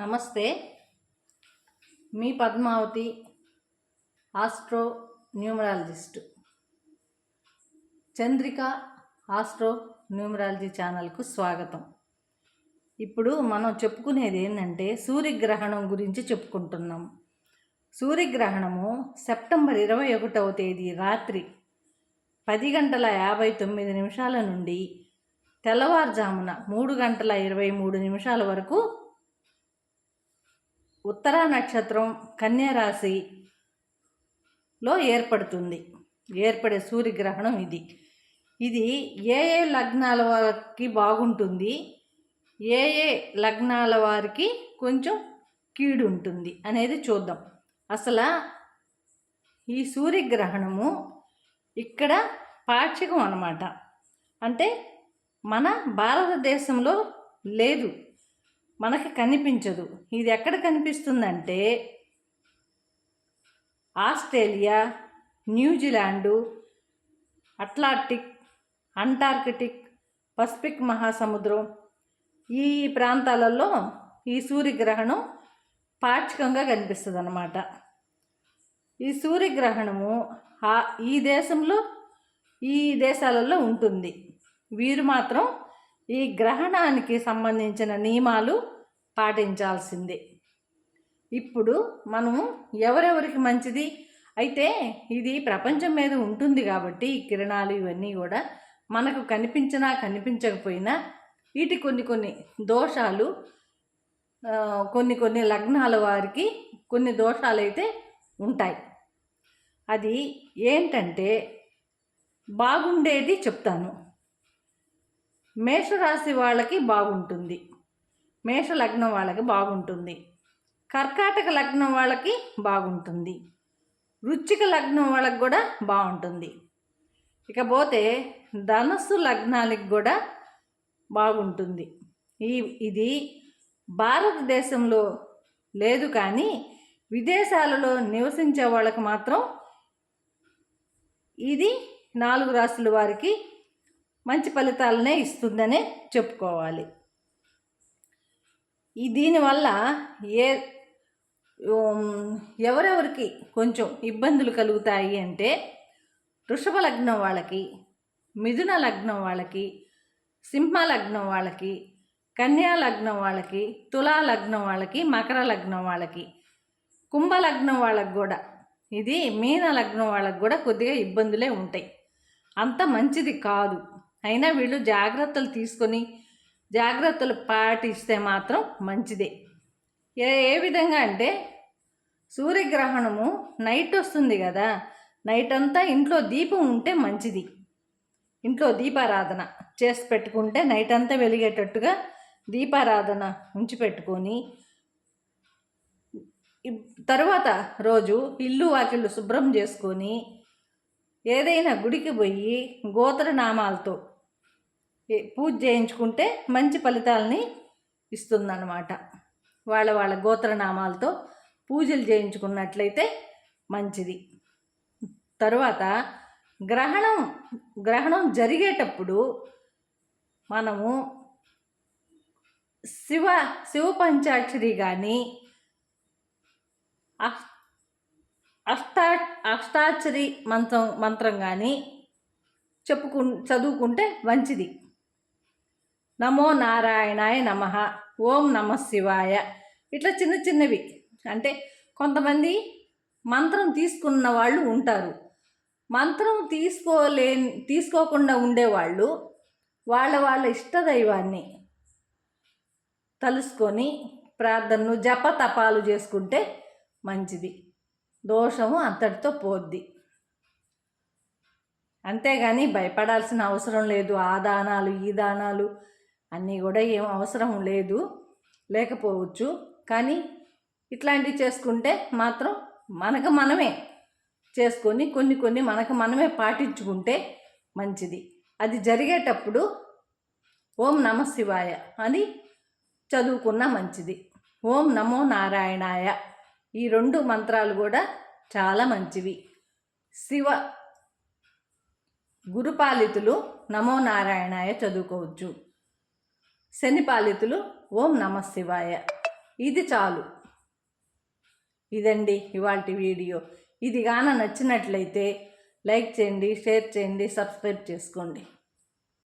నమస్తే. మీ Padmavati astro numerologist Chandrika astro numerology ఛానల్కు స్వాగతం. ఇప్పుడు మనం చెప్పుకునేది ఏంటంటే సూర్యగ్రహణం గురించి చెప్పుకుంటున్నాం. సూర్యగ్రహణము సెప్టెంబర్ ఇరవై ఒకటవ తేదీ రాత్రి పది గంటల యాభై తొమ్మిది నిమిషాల నుండి తెల్లవారుజామున మూడు గంటల ఇరవై మూడు నిమిషాల వరకు ఉత్తరా నక్షత్రం కన్యరాశిలో ఏర్పడుతుంది. ఏర్పడే సూర్యగ్రహణం ఇది. ఇది ఏ ఏ లగ్నాల వారికి బాగుంటుంది ఏ ఏ లగ్నాల వారికి కొంచెం కీడు ఉంటుంది అనేది చూద్దాం. అసలు ఈ సూర్యగ్రహణము ఇక్కడ పాక్షికం అన్నమాట. అంటే మన భారతదేశంలో లేదు. మనకి కనిపించదు. ఇది ఎక్కడ కనిపిస్తుందంటే Australia New Zealand Atlantic Antarctic Pacific మహాసముద్రం ఈ ప్రాంతాలలో ఈ సూర్యగ్రహణం పాక్షికంగా కనిపిస్తుంది అన్నమాట ఈ సూర్యగ్రహణము ఈ దేశంలో ఈ దేశాలలో ఉంటుంది. వీరు మాత్రం ఈ గ్రహణానికి సంబంధించిన నియమాలు పాటించాల్సిందే. ఇప్పుడు మనము ఎవరెవరికి మంచిది? అయితే ఇది ప్రపంచం మీద ఉంటుంది కాబట్టి ఈ కిరణాలు ఇవన్నీ కూడా మనకు కనిపించినా కనిపించకపోయినా వీటి కొన్ని కొన్ని దోషాలు కొన్ని కొన్ని లగ్నాల వారికి కొన్ని దోషాలు అయితే ఉంటాయి. అది ఏంటంటే బాగుండేది చెప్తాను. మేషరాశి వాళ్ళకి బాగుంటుంది. మేష లగ్నం వాళ్ళకి బాగుంటుంది. కర్కాటక లగ్నం వాళ్ళకి బాగుంటుంది. వృచ్చిక లగ్నం వాళ్ళకి కూడా బాగుంటుంది. ఇకపోతే ధనస్సు లగ్నాలకి కూడా బాగుంటుంది. ఈ ఇది భారతదేశంలో లేదు కానీ విదేశాలలో నివసించే వాళ్ళకి మాత్రం ఇది నాలుగు రాశుల వారికి మంచి ఫలితాలనే ఇస్తుందనే చెప్పుకోవాలి. ఈ దీనివల్ల ఏ ఎవరెవరికి కొంచెం ఇబ్బందులు కలుగుతాయి అంటే వృషభ లగ్నం వాళ్ళకి మిథున లగ్నం వాళ్ళకి సింహ లగ్నం వాళ్ళకి కన్యా లగ్నం వాళ్ళకి తులా లగ్నం వాళ్ళకి మకర లగ్నం వాళ్ళకి కుంభ లగ్నం వాళ్ళకి కూడా ఇది మీన లగ్నం వాళ్ళకి కూడా కొద్దిగా ఇబ్బందులే ఉంటాయి. అంత మంచిది కాదు. అయినా వీళ్ళు జాగ్రత్తలు తీసుకొని జాగ్రత్తలు పాటిస్తే మాత్రం మంచిదే. ఏ విధంగా అంటే సూర్యగ్రహణము నైట్ వస్తుంది కదా నైట్ అంతా ఇంట్లో దీపం ఉంటే మంచిది. ఇంట్లో దీపారాధన చేసి పెట్టుకుంటే నైట్ అంతా వెలిగేటట్టుగా దీపారాధన ఉంచి పెట్టుకొని తర్వాత రోజు ఇల్లు వాకిళ్ళు శుభ్రం చేసుకొని ఏదైనా గుడికి పోయి గోత్రనామాలతో పూజ చేయించుకుంటే మంచి ఫలితాలని ఇస్తుందన్నమాట. వాళ్ళ వాళ్ళ గోత్రనామాలతో పూజలు చేయించుకున్నట్లయితే మంచిది. తరువాత గ్రహణం గ్రహణం జరిగేటప్పుడు మనము శివ శివ పంచాక్షరి కానీ అష్టా అష్టాక్షరి మంత్రం మంత్రం కానీ చెప్పుకు చదువుకుంటే మంచిది. నమో నారాయణాయ నమ. ఓం నమ శివాయ. ఇట్లా చిన్న చిన్నవి. అంటే కొంతమంది మంత్రం తీసుకున్న వాళ్ళు ఉంటారు. మంత్రం తీసుకోలే తీసుకోకుండా ఉండేవాళ్ళు వాళ్ళ వాళ్ళ ఇష్టదైవాన్ని తలుసుకొని ప్రార్థనను జప తపాలు చేసుకుంటే మంచిది. దోషము అంతటితో పోద్ది. అంతేగాని భయపడాల్సిన అవసరం లేదు. ఆ దానాలు ఈ దానాలు అన్నీ కూడా ఏం అవసరం లేదు లేకపోవచ్చు. కానీ ఇట్లాంటివి చేసుకుంటే మాత్రం మనకు మనమే చేసుకొని కొన్ని కొన్ని మనకు మనమే పాటించుకుంటే మంచిది. అది జరిగేటప్పుడు ఓం నమ శివాయ అని చదువుకున్న మంచిది. ఓం నమో నారాయణాయ ఈ రెండు మంత్రాలు కూడా చాలా మంచివి. శివ గురుపాలితులు నమో నారాయణాయ చదువుకోవచ్చు. శనిపాలితులు ఓం నమ శివాయ. ఇది చాలు. ఇదండి ఇవాళ వీడియో. ఇది గాన నచ్చినట్లయితే లైక్ చేయండి షేర్ చేయండి సబ్స్క్రైబ్ చేసుకోండి.